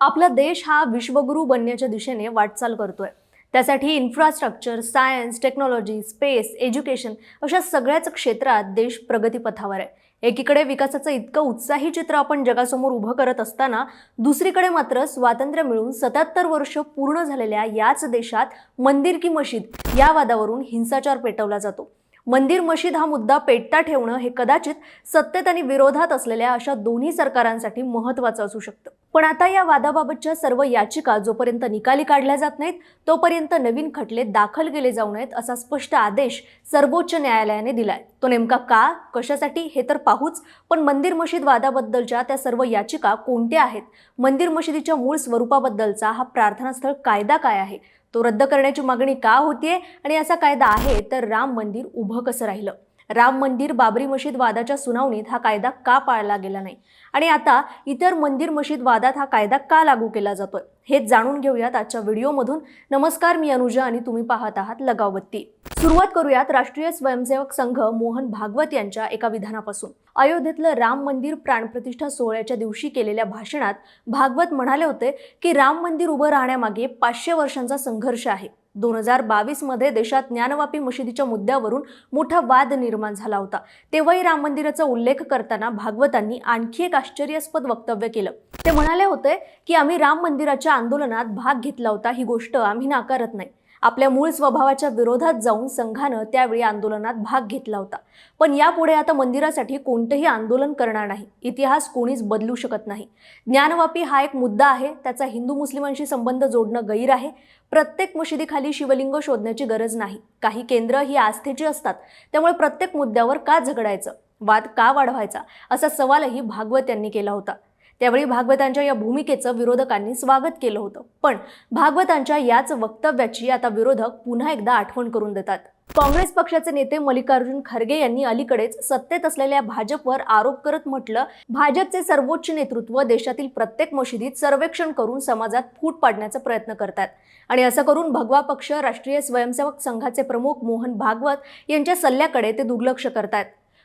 आपला देश हा विश्वगुरू बनण्याच्या दिशेने वाटचाल करतोय. त्यासाठी infrastructure science technology space education अशा सगळ्याच क्षेत्रात देश प्रगतीपथावर आहे. एकीकडे विकासाचं इतकं उत्साही चित्र आपण जगासमोर उभं करत असताना दुसरीकडे मात्र स्वातंत्र्य मिळून सत्याहत्तर वर्ष पूर्ण झालेल्या याच देशात मंदिर की मशीद या वादावरून हिंसाचार पेटवला जातो. मंदिर मशीद हा मुद्दा पेटता ठेवणं हे कदाचित सत्तेत आणि विरोधात असलेल्या अशा दोन्ही सरकारांसाठी महत्त्वाचं असू शकतं. पण आता या वादाबाबतच्या सर्व याचिका जोपर्यंत निकाली काढल्या जात नाहीत तोपर्यंत नवीन खटले दाखल केले जाऊ नयेत असा स्पष्ट आदेश सर्वोच्च न्यायालयाने दिलाय. तो नेमका का कशासाठी हे तर पाहूच पण मंदिर मशीद वादाबद्दलच्या त्या सर्व याचिका कोणत्या आहेत? मंदिर मशिदीच्या मूळ स्वरूपाबद्दलचा हा प्रार्थनास्थळ कायदा काय आहे? तो रद्द करण्याची मागणी का होतीये? आणि असा कायदा आहे तर राम मंदिर उभं कसं राहिलं? राम मंदिर बाबरी मशीद वादाच्या सुनावणीत हा कायदा का पाळला गेला नाही? आणि आता इतर मंदिर मशीद वादात हा कायदा का लागू केला जातोय? हेच जाणून घेऊयात आजच्या व्हिडिओमधून. नमस्कार मी अनुजा आणि तुम्ही पाहत आहात लगावबत्ती. सुरुवात करूयात राष्ट्रीय स्वयंसेवक संघ मोहन भागवत यांच्या एका विधानापासून. अयोध्येतलं राम मंदिर प्राणप्रतिष्ठा सोहळ्याच्या दिवशी केलेल्या भाषणात भागवत म्हणाले होते की राम मंदिर उभं राहण्यामागे पाचशे वर्षांचा संघर्ष आहे. दोन हजार बावीसमध्ये देशात ज्ञानवापी मशिदीच्या मुद्द्यावरून मोठा वाद निर्माण झाला होता. तेव्हाही राम मंदिराचा उल्लेख करताना भागवतांनी आणखी एक आश्चर्यास्पद वक्तव्य केलं. ते म्हणाले होते की आम्ही राम मंदिराच्या आंदोलनात भाग घेतला होता ही गोष्ट आम्ही नाकारत नाही. आपल्या मूळ स्वभावाच्या विरोधात जाऊन संघानं त्यावेळी आंदोलनात भाग घेतला होता. पण यापुढे आता मंदिरासाठी कोणतंही आंदोलन करणार नाही. इतिहास कोणीच बदलू शकत नाही. ज्ञानवापी हा एक मुद्दा आहे. त्याचा हिंदू मुस्लिमांशी संबंध जोडणं गैर आहे. प्रत्येक मशिदीखाली शिवलिंग शोधण्याची गरज नाही. काही केंद्र ही आस्थेची असतात. त्यामुळे प्रत्येक मुद्द्यावर का झगडायचं? वाद का वाढवायचा? असा सवालही भागवत यांनी केला होता. त्यावेळी भागवतांच्या या भूमिकेचं विरोधकांनी स्वागत केलं होतं. पण भागवतांच्या याच वक्तव्याची आता विरोधक पुन्हा एकदा आठवण करून देतात. काँग्रेस पक्षाचे नेते मल्लिकार्जुन खरगे यांनी अलीकडेच सत्तेत असलेल्या भाजपवर आरोप करत म्हटलं भाजपचे सर्वोच्च नेतृत्व देशातील प्रत्येक मशिदीत सर्वेक्षण करून समाजात फूट पाडण्याचा प्रयत्न करतात. आणि असं करून भगवा पक्ष राष्ट्रीय स्वयंसेवक संघाचे प्रमुख मोहन भागवत यांच्या सल्ल्याकडे ते दुर्लक्ष करतात.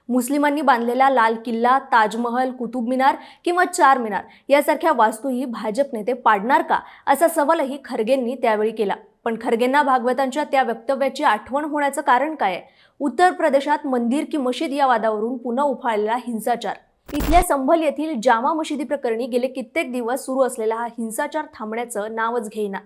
मुस्लिमांनी बांधलेला लाल किल्ला ताजमहल कुतुब मिनार किंवा चार मिनार यासारख्या वास्तूही भाजप नेते पाडणार का? असा सवालही खरगेंनी त्यावेळी केला. पण खरगेंना भागवतांच्या त्या वक्तव्याची आठवण होण्याचं कारण काय उत्तर प्रदेशात मंदिर की मशीद या वादावरून पुन्हा उफाळलेला हिंसाचार. इथल्या संभल येथील जामा मशिदी प्रकरणी गेले कित्येक दिवस सुरू असलेला हा हिंसाचार थांबण्याचं नावच घेईना.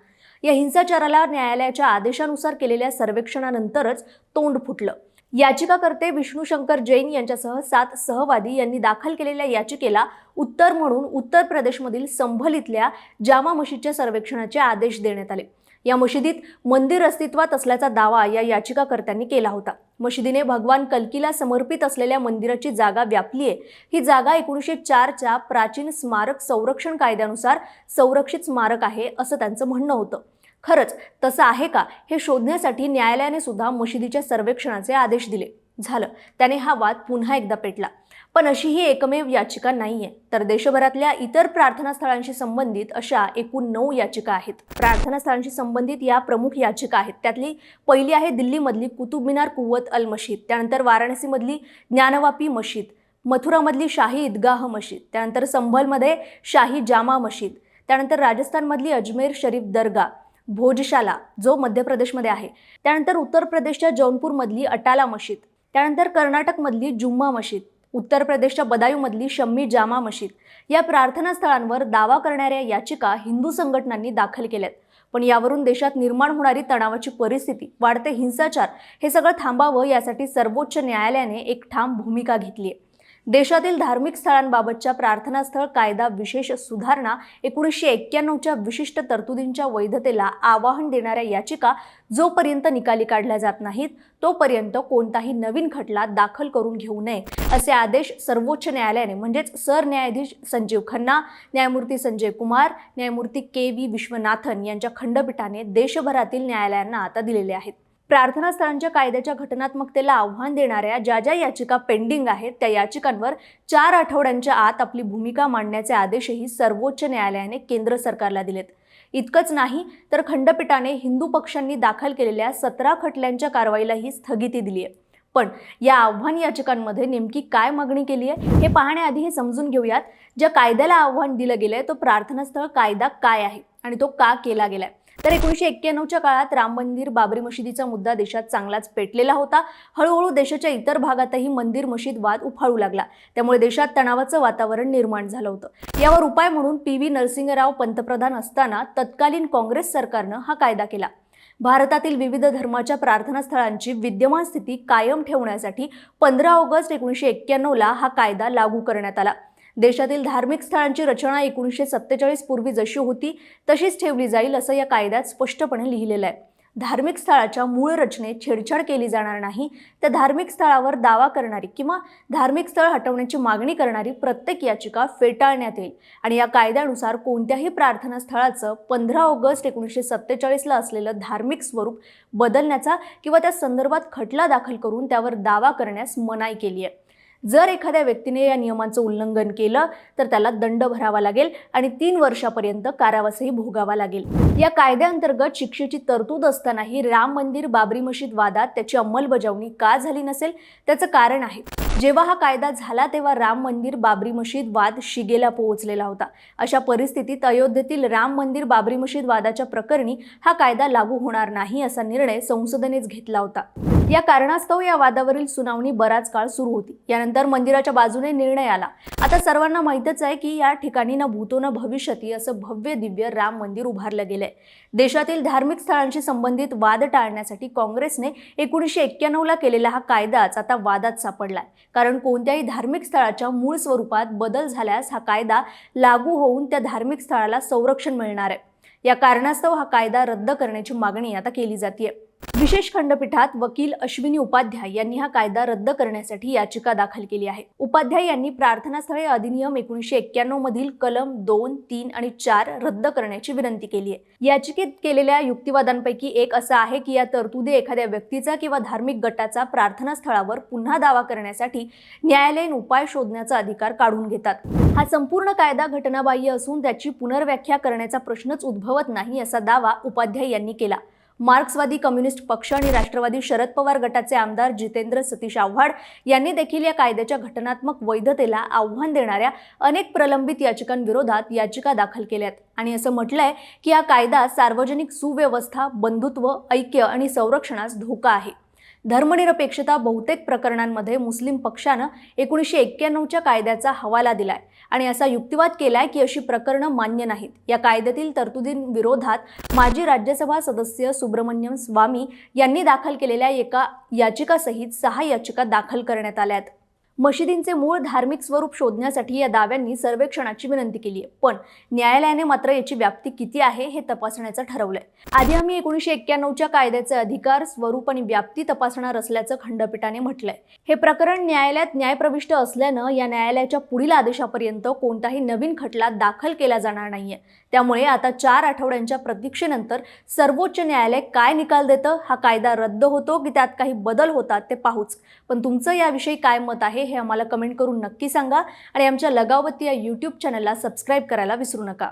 या हिंसाचाराला न्यायालयाच्या आदेशानुसार केलेल्या सर्वेक्षणानंतरच तोंड फुटलं. याचिकाकर्ते विष्णू शंकर जैन यांच्यासह सात सहवादी यांनी दाखल केलेल्या याचिकेला उत्तर म्हणून उत्तर प्रदेशमधील संभल इथल्या जामा मशीदच्या सर्वेक्षणाचे आदेश देण्यात आले. या मशिदीत मंदिर अस्तित्वात असल्याचा दावा या याचिकाकर्त्यांनी केला होता. मशिदीने भगवान कल्कीला समर्पित असलेल्या मंदिराची जागा व्यापली आहे. ही जागा एकोणीसशे चारच्या प्राचीन स्मारक संरक्षण कायद्यानुसार संरक्षित स्मारक आहे असं त्यांचं म्हणणं होतं. खरंच तसं आहे का? हे शोधण्यासाठी न्यायालयाने सुद्धा मशिदीच्या सर्वेक्षणाचे आदेश दिले. झालं. त्याने हा वाद पुन्हा एकदा पेटला. पण अशी ही एकमेव याचिका नाही आहे तर देशभरातल्या इतर प्रार्थनास्थळांशी संबंधित अशा एकूण नऊ याचिका आहेत. प्रार्थनास्थळांशी संबंधित या प्रमुख याचिका आहेत. त्यातली पहिली आहे दिल्लीमधली कुतुब मिनार कुवत अल मशीद. त्यानंतर वाराणसीमधली ज्ञानवापी मशीद. मथुरामधली शाही ईदगाह मशीद. त्यानंतर संभलमध्ये शाही जामा मशीद. त्यानंतर राजस्थानमधली अजमेर शरीफ दर्गा भोजशाला जो मध्य प्रदेशमध्ये आहे. त्यानंतर उत्तर प्रदेशच्या जौनपूरमधली अटाला मशीद त्यानंतर कर्नाटकमधली जुम्मा मशीद उत्तर प्रदेशच्या बदायूमधली शम्मी जामा मशीद. या प्रार्थना स्थळांवर दावा करणाऱ्या याचिका हिंदू संघटनांनी दाखल केल्यात. पण यावरून देशात निर्माण होणारी तणावाची परिस्थिती वाढते हिंसाचार हे सगळं थांबावं यासाठी सर्वोच्च न्यायालयाने एक ठाम भूमिका घेतली आहे देशातील धार्मिक स्थळांबाबतच्या प्रार्थनास्थळ कायदा विशेष सुधारणा एकोणीसशे एक्क्याण्णवच्या विशिष्ट तरतुदींच्या वैधतेला आवाहन देणाऱ्या याचिका जोपर्यंत निकाली काढल्या जात नाहीत तोपर्यंत कोणताही नवीन खटला दाखल करून घेऊ नये असे आदेश सर्वोच्च न्यायालयाने म्हणजेच सरन्यायाधीश संजीव खन्ना न्यायमूर्ती संजय कुमार न्यायमूर्ती के व्ही विश्वनाथन यांच्या खंडपीठाने देशभरातील न्यायालयांना आता दिलेले आहेत. प्रार्थनास्थळांच्या कायद्याच्या घटनात्मकतेला आव्हान देणाऱ्या ज्या ज्या याचिका पेंडिंग आहेत त्या याचिकांवर चार आठवड्यांच्या आत आपली भूमिका मांडण्याचे आदेशही सर्वोच्च न्यायालयाने केंद्र सरकारला दिलेत. इतकंच नाही तर खंडपीठाने हिंदू पक्षांनी दाखल केलेल्या सतरा खटल्यांच्या कारवाईलाही स्थगिती दिली आहे पण या आव्हान याचिकांमध्ये नेमकी काय मागणी केली आहे हे पाहण्याआधी हे समजून घेऊयात. ज्या कायद्याला आव्हान दिलं गेलंय तो प्रार्थनास्थळ कायदा काय आहे आणि तो का केला गेलाय? तर एकोणीशे एक्क्याण्णवच्या काळात राम मंदिर बाबरी मशिदीचा मुद्दा देशात चांगलाच पेटलेला होता. हळूहळू देशाच्या इतर भागातही मंदिर मशीद वाद उफाळू लागला. त्यामुळे देशात तणावाचं वातावरण निर्माण झालं होतं. यावर उपाय म्हणून पी व्ही नरसिंहराव पंतप्रधान असताना तत्कालीन काँग्रेस सरकारनं हा कायदा केला. भारतातील विविध धर्माच्या प्रार्थनास्थळांची विद्यमान स्थिती कायम ठेवण्यासाठी पंधरा ऑगस्ट एकोणीसशे एक्क्याण्णवला हा कायदा लागू करण्यात आला. देशातील धार्मिक स्थळांची रचना एकोणीसशे सत्तेचाळीस पूर्वी जशी होती तशीच ठेवली जाईल असं या कायद्यात स्पष्टपणे लिहिलेलं आहे. धार्मिक स्थळाच्या मूळ रचनेत छेडछाड केली जाणार नाही त्या धार्मिक स्थळावर दावा करणारी किंवा धार्मिक स्थळ हटवण्याची मागणी करणारी प्रत्येक याचिका फेटाळण्यात येईल. आणि या कायद्यानुसार कोणत्याही प्रार्थना स्थळाचं पंधरा ऑगस्ट एकोणीसशे सत्तेचाळीसला असलेलं धार्मिक स्वरूप बदलण्याचा किंवा त्या संदर्भात खटला दाखल करून त्यावर दावा करण्यास मनाई केली आहे. जर एखाद्या व्यक्तीने या नियमांचं उल्लंघन केलं तर त्याला दंड भरावा लागेल आणि तीन वर्षापर्यंत कारावासही भोगावा लागेल. या कायद्याअंतर्गत शिक्षेची तरतूद असतानाही राम मंदिर बाबरी मशीद वादात त्याची अंमलबजावणी का झाली नसेल त्याचं कारण आहे. जेव्हा हा कायदा झाला तेव्हा राम मंदिर बाबरी मशीद वाद शिगेला पोहोचलेला होता. अशा परिस्थितीत अयोध्येतील राम मंदिर बाबरी मशीद वादाच्या प्रकरणी हा कायदा लागू होणार नाही असा निर्णय संसदेनेच घेतला होता. या कारणास्तव या वादावरील सुनावणी बराच काळ सुरू होती. यानंतर मंदिराच्या बाजूने निर्णय आला. आता सर्वांना माहीतच आहे की या ठिकाणी ना भूतो न भविष्यती असं भव्य दिव्य राम मंदिर उभारलं गेलंय. देशातील धार्मिक स्थळांशी संबंधित वाद टाळण्यासाठी काँग्रेसने एकोणीसशे एक्क्याण्णवला केलेला हा कायदाच आता वादात सापडलाय. कारण कोणत्याही धार्मिक स्थळाच्या मूळ स्वरूपात बदल झाल्यास हा कायदा लागू होऊन त्या धार्मिक स्थळाला संरक्षण मिळणार आहे. या कारणास्तव हा कायदा रद्द करण्याची मागणी आता केली जाते विशेष खंडपीठात वकील अश्विनी उपाध्याय यांनी हा कायदा रद्द करण्यासाठी याचिका दाखल केली आहे. उपाध्याय यांनी प्रार्थनास्थळे अधिनियम एकोणीसशे एक्क्याण्णव मधील कलम दोन तीन आणि चार रद्द करण्याची विनंती केली आहे. याचिकेत केलेल्या युक्तिवादांपैकी एक असा आहे की या तरतुदी एखाद्या व्यक्तीचा किंवा धार्मिक गटाचा प्रार्थनास्थळावर पुन्हा दावा करण्यासाठी न्यायालयीन उपाय शोधण्याचा अधिकार काढून घेतात. हा संपूर्ण कायदा घटनाबाह्य असून त्याची पुनर्व्याख्या करण्याचा प्रश्नच उद्भवत नाही असा दावा उपाध्याय यांनी केला. मार्क्सवादी कम्युनिस्ट पक्ष आणि राष्ट्रवादी शरद पवार गटाचे आमदार जितेंद्र सतीश आव्हाड यांनी देखील या कायद्याच्या घटनात्मक वैधतेला आव्हान देणाऱ्या अनेक प्रलंबित याचिकांविरोधात याचिका दाखल केल्यात. आणि असं म्हटलंय की हा कायदा सार्वजनिक सुव्यवस्था बंधुत्व ऐक्य आणि संरक्षणास धोका आहे. धर्मनिरपेक्षता बहुतेक प्रकरणांमध्ये मुस्लिम पक्षानं एकोणीसशे एक्क्याण्णवच्या कायद्याचा हवाला दिलाय. आणि असा युक्तिवाद केलाय की अशी प्रकरणं मान्य नाहीत. या कायद्यातील तरतुदींविरोधात माजी राज्यसभा सदस्य सुब्रमण्यम स्वामी यांनी दाखल केलेल्या एका याचिकासहित सहा याचिका दाखल करण्यात आल्या आहेत मशिदींचे मूळ धार्मिक स्वरूप शोधण्यासाठी या दाव्यांनी सर्वेक्षणाची विनंती केली आहे. पण न्यायालयाने मात्र याची व्याप्ती किती आहे हे तपासण्याचं ठरवलंय. आधी आम्ही एकोणीसशे एक्क्याण्णवच्या कायद्याचे अधिकार स्वरूप आणि व्याप्ती तपासणार असल्याचं खंडपीठाने म्हटलंय. हे प्रकरण न्यायालयात न्यायप्रविष्ट असल्यानं या न्यायालयाच्या पुढील आदेशापर्यंत कोणताही नवीन खटला दाखल केला जाणार नाहीये. त्यामुळे आता चार आठवड्यांच्या प्रतीक्षेनंतर सर्वोच्च न्यायालय काय निकाल देतं? हा कायदा रद्द होतो की त्यात काही बदल होतात ते पाहूच. पण तुमचं याविषयी काय मत आहे हे आम्हाला कमेंट करून नक्की सांगा आणि आमच्या लगावती या यूट्यूब चॅनलला सबस्क्राईब करायला विसरू नका.